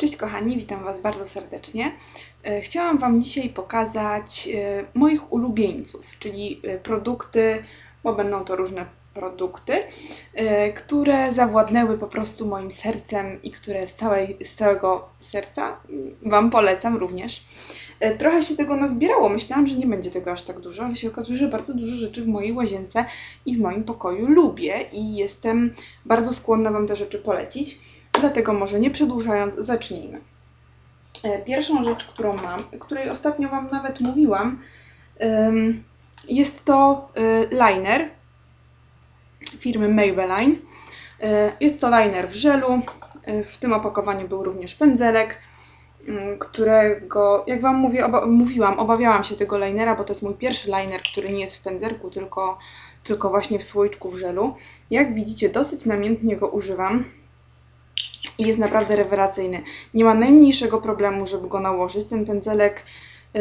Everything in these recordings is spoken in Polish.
Cześć kochani, witam Was bardzo serdecznie. E, Chciałam Wam dzisiaj pokazać e, moich ulubieńców, czyli e, produkty, bo będą to różne produkty, które zawładnęły po prostu moim sercem i które z, całej, z całego serca mm, Wam polecam również. Trochę się tego nazbierało, myślałam, że nie będzie tego aż tak dużo, ale się okazuje, że bardzo dużo rzeczy w mojej łazience i w moim pokoju lubię i jestem bardzo skłonna Wam te rzeczy polecić. Dlatego może nie przedłużając, zacznijmy. E, Pierwszą rzecz, którą mam, której ostatnio Wam nawet mówiłam, jest to y, liner firmy Maybelline. Y, Jest to liner w żelu. W tym opakowaniu był również pędzelek, ym, którego, jak Wam mówię, oba- mówiłam, obawiałam się tego linera, bo to jest mój pierwszy liner, który nie jest w pędzelku, tylko, tylko właśnie w słoiczku w żelu. Jak widzicie, dosyć namiętnie go używam i jest naprawdę rewelacyjny. Nie ma najmniejszego problemu, żeby go nałożyć. Ten pędzelek y,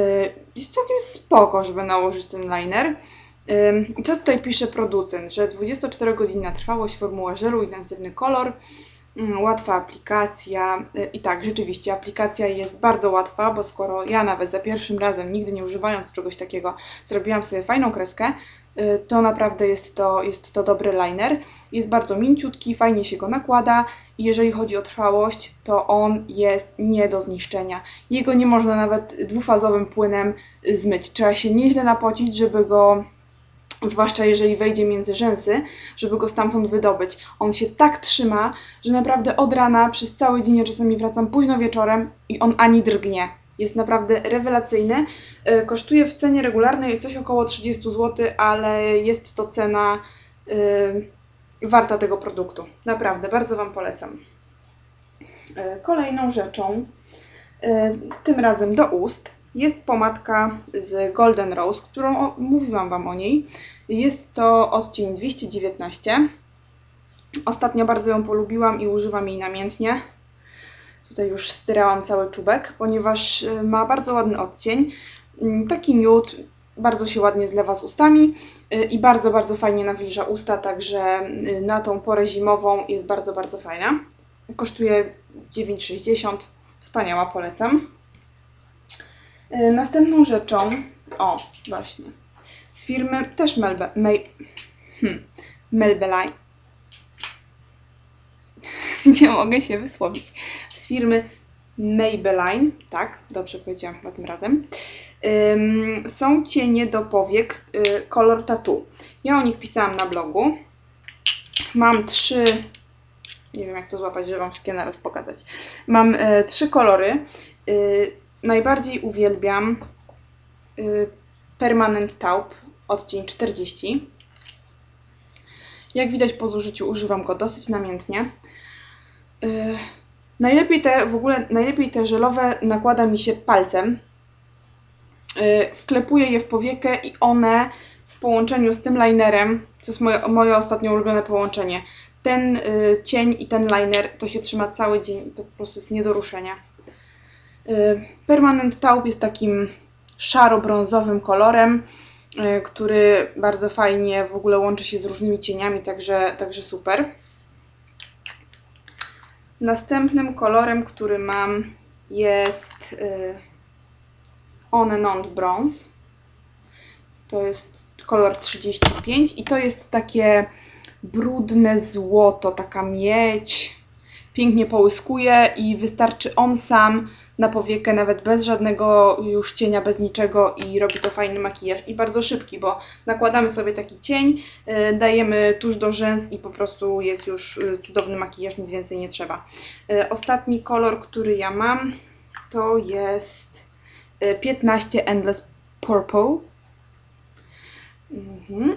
jest całkiem spoko, żeby nałożyć ten liner. I co tutaj pisze producent? Że 24-godzinna trwałość, formuła żelu, intensywny kolor, łatwa aplikacja. Y, I tak, rzeczywiście, aplikacja jest bardzo łatwa, bo skoro ja nawet za pierwszym razem, nigdy nie używając czegoś takiego, zrobiłam sobie fajną kreskę, y, to naprawdę jest to, jest to dobry liner. Jest bardzo mięciutki, fajnie się go nakłada i jeżeli chodzi o trwałość, to on jest nie do zniszczenia. Jego nie można nawet dwufazowym płynem y, zmyć. Trzeba się nieźle napocić, żeby go, zwłaszcza jeżeli wejdzie między rzęsy, żeby go stamtąd wydobyć. On się tak trzyma, że naprawdę od rana przez cały dzień, ja czasami wracam późno wieczorem i on ani drgnie. Jest naprawdę rewelacyjny. Y, Kosztuje w cenie regularnej coś około 30 zł, ale jest to cena y, warta tego produktu. Naprawdę, bardzo Wam polecam. E, Kolejną rzeczą, e, tym razem do ust, jest pomadka z Golden Rose, którą mówiłam Wam o niej. Jest to odcień 219. Ostatnio bardzo ją polubiłam i używam jej namiętnie. Tutaj już styrałam cały czubek, ponieważ e, ma bardzo ładny odcień. Mm, Taki miód, bardzo się ładnie zlewa z ustami y, i bardzo, bardzo fajnie nawilża usta, także y, na tą porę zimową jest bardzo, bardzo fajna. Kosztuje 9,60. Wspaniała, polecam. Y, Następną rzeczą, o właśnie, z firmy też Melbe, May, hmm, Melbeline. Nie mogę się wysłowić. Z firmy Maybelline, tak, dobrze powiedziałam chyba tym razem. Ym, są cienie do powiek y, kolor tattoo. Ja o nich pisałam na blogu. Mam trzy, nie wiem jak to złapać, żeby Wam wszystkie naraz pokazać. Mam y, trzy kolory. Y, najbardziej uwielbiam y, Permanent Taupe, odcień 40. Jak widać po zużyciu używam go dosyć namiętnie. Y, najlepiej te, w ogóle najlepiej te żelowe nakłada mi się palcem, Y, wklepuję je w powiekę i one w połączeniu z tym linerem, to jest moje, moje ostatnio ulubione połączenie, ten cień i ten liner to się trzyma cały dzień to po prostu jest nie do ruszenia. Y, Permanent Taupe jest takim szaro-brązowym kolorem, y, który bardzo fajnie w ogóle łączy się z różnymi cieniami, także, także super. Następnym kolorem, który mam jest y, On and On Bronze. To jest kolor 35 i to jest takie brudne złoto, taka miedź. Pięknie połyskuje i wystarczy on sam na powiekę, nawet bez żadnego już cienia, bez niczego i robi to fajny makijaż i bardzo szybki, bo nakładamy sobie taki cień, y, dajemy tuż do rzęs i po prostu jest już y, cudowny makijaż, nic więcej nie trzeba. Y, Ostatni kolor, który ja mam, to jest y, 15 Endless Purple. Mhm.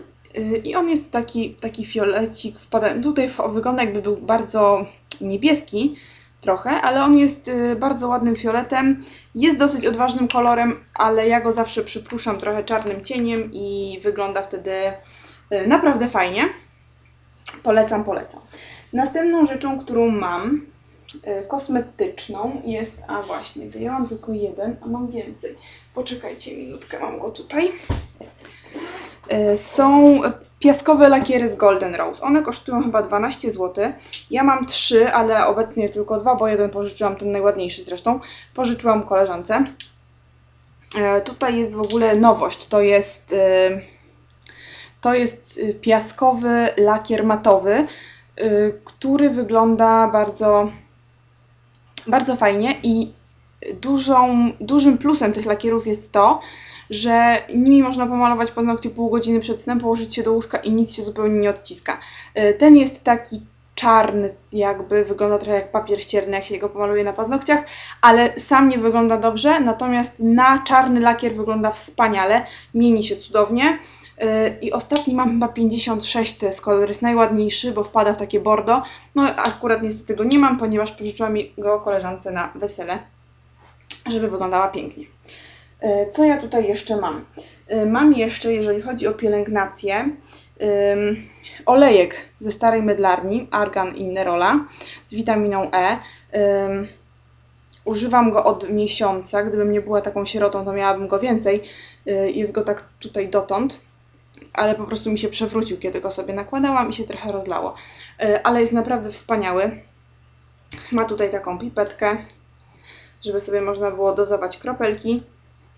I on jest taki, taki fiolecik, wpada, tutaj wygląda jakby był bardzo niebieski trochę, ale on jest y, bardzo ładnym fioletem, jest dosyć odważnym kolorem, ale ja go zawsze przypruszam trochę czarnym cieniem i wygląda wtedy y, naprawdę fajnie. Polecam, polecam. Następną rzeczą, którą mam, y, kosmetyczną jest, a właśnie, wyjęłam tylko jeden, a mam więcej. Poczekajcie minutkę, mam go tutaj. E, Są piaskowe lakiery z Golden Rose. One kosztują chyba 12 zł. Ja mam trzy, ale obecnie tylko dwa, bo jeden pożyczyłam, ten najładniejszy zresztą. Pożyczyłam koleżance. E, Tutaj jest w ogóle nowość. To jest, e, to jest piaskowy lakier matowy, który wygląda bardzo, bardzo fajnie i dużą, dużym plusem tych lakierów jest to, że nimi można pomalować paznokcie pół godziny przed snem, położyć się do łóżka i nic się zupełnie nie odciska. E, Ten jest taki czarny, jakby wygląda trochę jak papier ścierny, jak się go pomaluje na paznokciach, ale sam nie wygląda dobrze, natomiast na czarny lakier wygląda wspaniale, mieni się cudownie. Yy, I ostatni mam chyba 56, to jest kolor, jest najładniejszy, bo wpada w takie bordo. No akurat niestety go nie mam, ponieważ pożyczyłam go koleżance na wesele, żeby wyglądała pięknie. Yy, Co ja tutaj jeszcze mam? Yy, Mam jeszcze, jeżeli chodzi o pielęgnację, olejek ze starej mydlarni, Argan i Nerola z witaminą E. Używam go od miesiąca. Gdybym nie była taką sierotą, to miałabym go więcej. Y, Jest go tak tutaj dotąd, ale po prostu mi się przewrócił, kiedy go sobie nakładałam i się trochę rozlało. Ale jest naprawdę wspaniały. Ma tutaj taką pipetkę, żeby sobie można było dozować kropelki.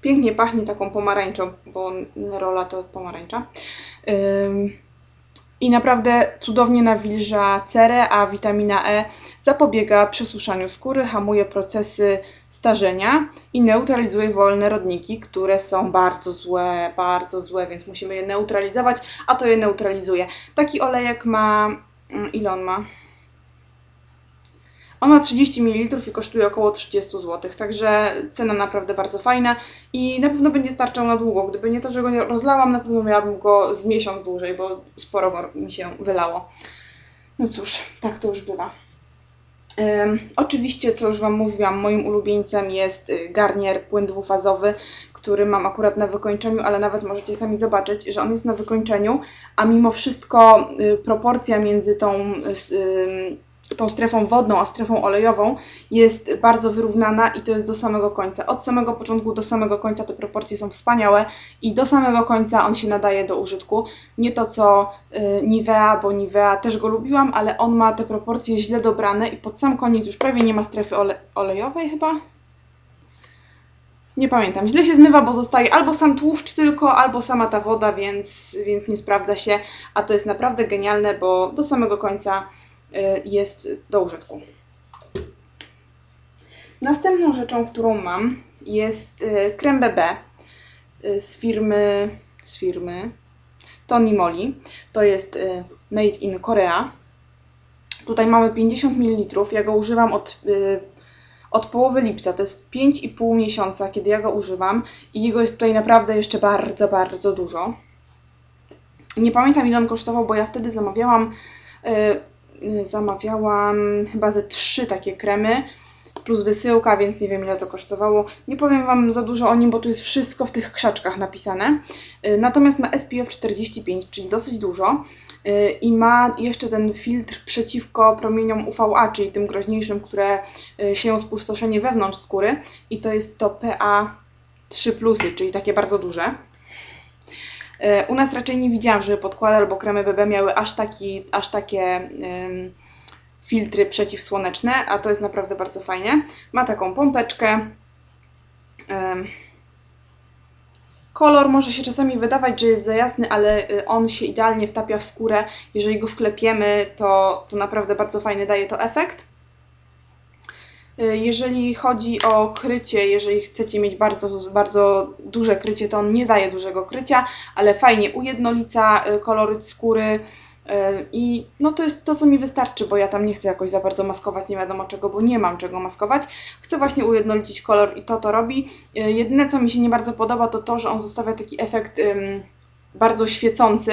Pięknie pachnie taką pomarańczą, bo Nerola to pomarańcza. I naprawdę cudownie nawilża cerę, a witamina E zapobiega przesuszaniu skóry, hamuje procesy starzenia i neutralizuje wolne rodniki, które są bardzo złe, bardzo złe, więc musimy je neutralizować, a to je neutralizuje. Taki olejek ma. mm, Ile on ma? On ma 30 ml i kosztuje około 30 zł, także cena naprawdę bardzo fajna i na pewno będzie starczał na długo. Gdyby nie to, że go nie rozlałam, na pewno miałabym go z miesiąc dłużej, bo sporo mi się wylało. No cóż, tak to już bywa. Ym, oczywiście, co już Wam mówiłam, moim ulubieńcem jest y, Garnier płyn dwufazowy, który mam akurat na wykończeniu, ale nawet możecie sami zobaczyć, że on jest na wykończeniu, a mimo wszystko y, proporcja między tą, y, tą strefą wodną a strefą olejową jest bardzo wyrównana i to jest do samego końca. Od samego początku do samego końca te proporcje są wspaniałe i do samego końca on się nadaje do użytku. Nie to co y, Nivea, bo Nivea też go lubiłam, ale on ma te proporcje źle dobrane i pod sam koniec już prawie nie ma strefy ole olejowej chyba. Nie pamiętam. Źle się zmywa, bo zostaje albo sam tłuszcz tylko, albo sama ta woda, więc, więc nie sprawdza się. A to jest naprawdę genialne, bo do samego końca jest do użytku. Następną rzeczą, którą mam jest y, krem BB y, z firmy, z firmy Tony Moly. To jest made in Korea. Tutaj mamy 50 ml. Ja go używam od, od połowy lipca. To jest 5,5 miesiąca, kiedy ja go używam. I jego jest tutaj naprawdę jeszcze bardzo, bardzo dużo. Nie pamiętam ile on kosztował, bo ja wtedy zamawiałam, zamawiałam chyba ze trzy takie kremy plus wysyłka, więc nie wiem ile to kosztowało. Nie powiem Wam za dużo o nim, bo tu jest wszystko w tych krzaczkach napisane. Y, Natomiast ma SPF 45, czyli dosyć dużo y, i ma jeszcze ten filtr przeciwko promieniom UVA, czyli tym groźniejszym, które y, sieją spustoszenie wewnątrz skóry i to jest to PA3+, czyli takie bardzo duże. Y, U nas raczej nie widziałam, żeby podkłady albo kremy BB miały aż, taki, aż takie ym, filtry przeciwsłoneczne, a to jest naprawdę bardzo fajnie. Ma taką pompeczkę. Ym, Kolor może się czasami wydawać, że jest za jasny, ale y, on się idealnie wtapia w skórę. Jeżeli go wklepiemy, to, to naprawdę bardzo fajny daje to efekt. Y, Jeżeli chodzi o krycie, jeżeli chcecie mieć bardzo, bardzo duże krycie, to on nie daje dużego krycia, ale fajnie ujednolica y, koloryt skóry y, i no to jest to, co mi wystarczy, bo ja tam nie chcę jakoś za bardzo maskować, nie wiadomo czego, bo nie mam czego maskować. Chcę właśnie ujednolicić kolor i to to robi. Jedyne, co mi się nie bardzo podoba, to to, że on zostawia taki efekt bardzo świecący,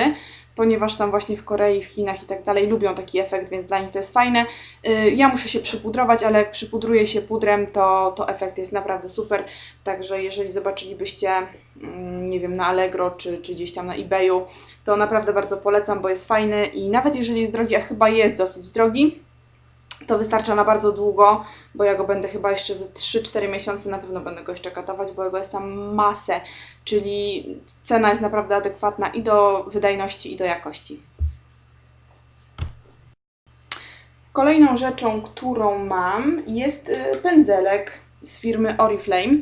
ponieważ tam właśnie w Korei, w Chinach i tak dalej lubią taki efekt, więc dla nich to jest fajne. Y, Ja muszę się przypudrować, ale jak przypudruję się pudrem, to, to efekt jest naprawdę super. Także jeżeli zobaczylibyście, mm, nie wiem, na Allegro czy, czy gdzieś tam na eBayu, to naprawdę bardzo polecam, bo jest fajny i nawet jeżeli jest drogi, a chyba jest dosyć drogi, To wystarcza na bardzo długo, bo ja go będę chyba jeszcze ze 3-4 miesiące na pewno będę go jeszcze katować, bo jego jest tam masę, czyli cena jest naprawdę adekwatna i do wydajności, i do jakości. Kolejną rzeczą, którą mam, jest y, pędzelek z firmy Oriflame.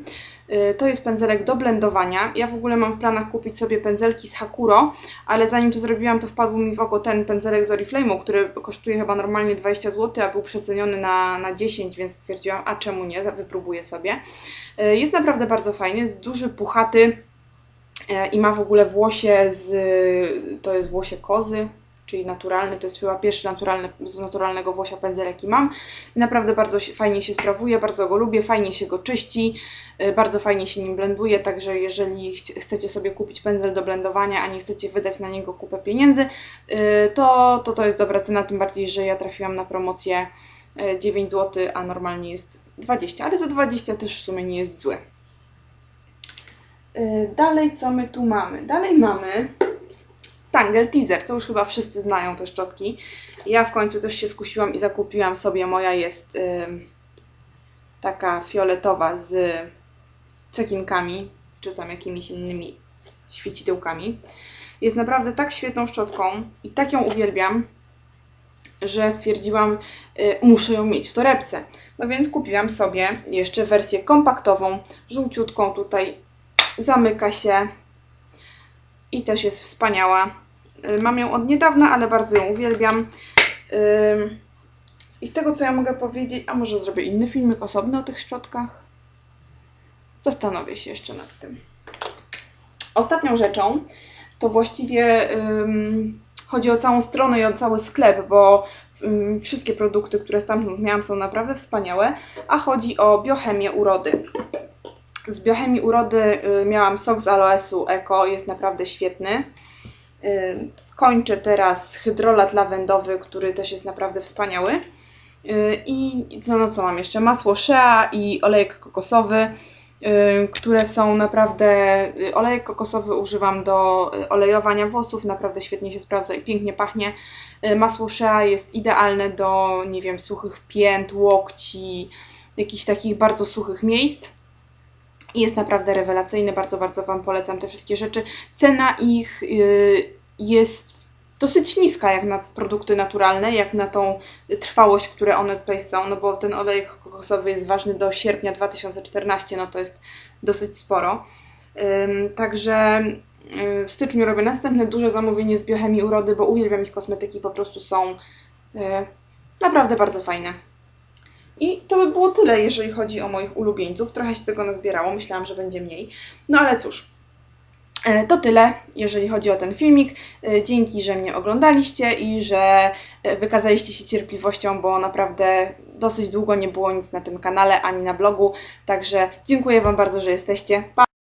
Y, To jest pędzelek do blendowania. Ja w ogóle mam w planach kupić sobie pędzelki z Hakuro, ale zanim to zrobiłam, to wpadł mi w oko ten pędzelek z Oriflame'u, który kosztuje chyba normalnie 20 zł, a był przeceniony na, na 10, więc stwierdziłam, a czemu nie, wypróbuję sobie. Y, Jest naprawdę bardzo fajny, jest duży, puchaty e, i ma w ogóle włosie z, to jest włosie kozy, czyli naturalny, to jest chyba pierwszy naturalny, z naturalnego włosia pędzelek jaki mam. Naprawdę bardzo fajnie się sprawuje, bardzo go lubię, fajnie się go czyści, y, bardzo fajnie się nim blenduje, także jeżeli chcecie sobie kupić pędzel do blendowania, a nie chcecie wydać na niego kupę pieniędzy, y, to to, to jest dobra cena, tym bardziej, że ja trafiłam na promocję y, 9 zł, a normalnie jest 20, ale za 20 też w sumie nie jest złe. Y, Dalej co my tu mamy? Dalej mamy Tangle Teaser, to już chyba wszyscy znają te szczotki. Ja w końcu też się skusiłam i zakupiłam sobie. Moja jest ym, taka fioletowa z cekinkami, czy tam jakimiś innymi świecidełkami. Jest naprawdę tak świetną szczotką i tak ją uwielbiam, że stwierdziłam, y, muszę ją mieć w torebce. No więc kupiłam sobie jeszcze wersję kompaktową, żółciutką tutaj, zamyka się i też jest wspaniała. Y, Mam ją od niedawna, ale bardzo ją uwielbiam. I z tego co ja mogę powiedzieć, a może zrobię inny filmik osobny o tych szczotkach? Zastanowię się jeszcze nad tym. Ostatnią rzeczą to właściwie ym, chodzi o całą stronę i o cały sklep, bo ym, wszystkie produkty, które stamtąd miałam są naprawdę wspaniałe, a chodzi o biochemię urody. Z biochemii urody y, miałam sok z aloesu Eko, jest naprawdę świetny. Y, Kończę teraz hydrolat lawendowy, który też jest naprawdę wspaniały. Y, I no, no co mam jeszcze? Masło shea i olejek kokosowy, które są naprawdę. Olejek kokosowy używam do olejowania włosów, naprawdę świetnie się sprawdza i pięknie pachnie. Masło shea jest idealne do, nie wiem, suchych pięt, łokci, jakichś takich bardzo suchych miejsc. I jest naprawdę rewelacyjny, bardzo, bardzo Wam polecam te wszystkie rzeczy. Cena ich y, jest dosyć niska jak na produkty naturalne, jak na tą trwałość, które one tutaj są, no bo ten olejek kokosowy jest ważny do sierpnia 2014, no to jest dosyć sporo. Także y, w styczniu robię następne duże zamówienie z biochemii urody, bo uwielbiam ich kosmetyki, po prostu są y, naprawdę bardzo fajne. I to by było tyle, jeżeli chodzi o moich ulubieńców. Trochę się tego nazbierało, myślałam, że będzie mniej. No ale cóż, e, to tyle, jeżeli chodzi o ten filmik. E, Dzięki, że mnie oglądaliście i że e, wykazaliście się cierpliwością, bo naprawdę dosyć długo nie było nic na tym kanale ani na blogu. Także dziękuję Wam bardzo, że jesteście. Pa!